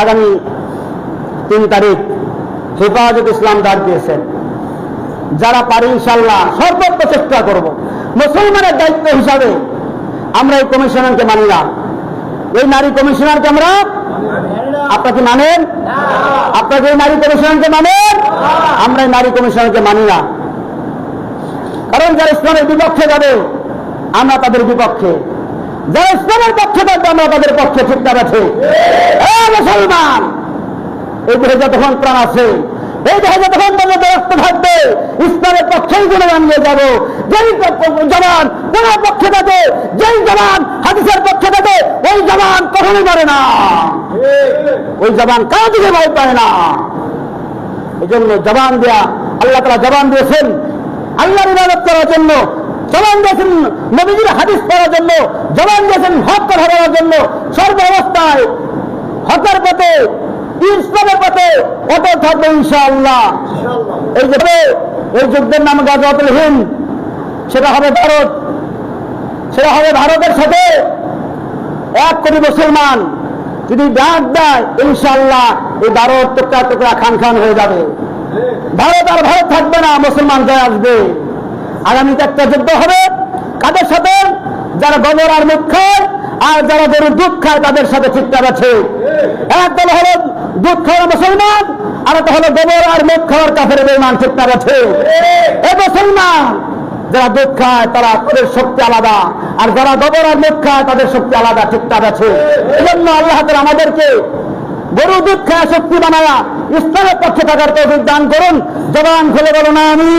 আগামী তিন তারিখ হেফাজত ইসলাম ডাক দিয়েছেন। যারা পারি ইনশাল্লাহ সর্বোচ্চ চেষ্টা করব। মুসলমানের দায়িত্ব হিসাবে আমরা এই কমিশনারকে মানি না। এই নারী কমিশনারকে আমরা আপনাকে মানেন? আপনাকে এই নারী কমিশনারকে মানেন? আমরা এই নারী কমিশনারকে মানি না। কারণ যারা ইসলামের বিপক্ষে যাবে, আমরা তাদের বিপক্ষে। যারা ইসলামের পক্ষে থাকবে, আমরা তাদের পক্ষে ঠিক আছে মুসলমান! এই দেহে যতক্ষণ প্রাণ আছে, এই দেহে যতক্ষণ পর্যন্ত ব্যস্ত থাকবে, ইসলামের পক্ষেই গুলো নিয়ে যাব। যেই জবান কোন পক্ষে থাকে, যেই জবান হাদিসের পক্ষে থাকে, ওই জবান কখনোই মরে না। ওই জবান কারও দিকে ভয় পায় না। এই জন্য জবান দেয়া, আল্লাহ তারা জবান দিয়েছেন। আল্লাহর ইবাদত করার জন্য জবান দিয়েছেন নবীজির হাদিস পড়ার জন্য জবান দিয়েছেন হক কথা বলার জন্য। সর্ব অবস্থায় হকের পথে ইসলামের পথে অটল থাকবে ইনশাআল্লাহ। এই যে এই যুদ্ধের নাম হিন্দ। সেটা হবে ভারত। সেটা হবে ভারতের সাথে এক কোটি মুসলমান যদি ডাক দেয় ইনশাল্লাহ এই ভারত টুকরা টুকরা খান খান হয়ে যাবে। ভারত আর ভারত থাকবে না মুসলমান জয় আসবে। আগামীতে একটা যুদ্ধ হবে। কাদের সাথে? যারা গোবর আর মুখ খায়, আর যারা গরুর দুধ তাদের সাথে ঠিকঠাক আছে। এক দল হলো দুধ খাওয়া মুসলমান, আর একটা হলো গোবর আর মুখ খাওয়ার কাফের বেমান ঠিকঠাক আছে। এ মুসলমান, যারা দুধ খায়, তারা তাদের শক্তি আলাদা, আর যারা গোবর আর মুখ খায়, তাদের শক্তি আলাদা ঠিকঠাক আছে। এই জন্য আল্লাহ আমাদেরকে গরু দুধ শক্তি বানায়া, ইসলামের পক্ষে থাকার তৌফিক দান করুন। জবান খুলে বলো না আমি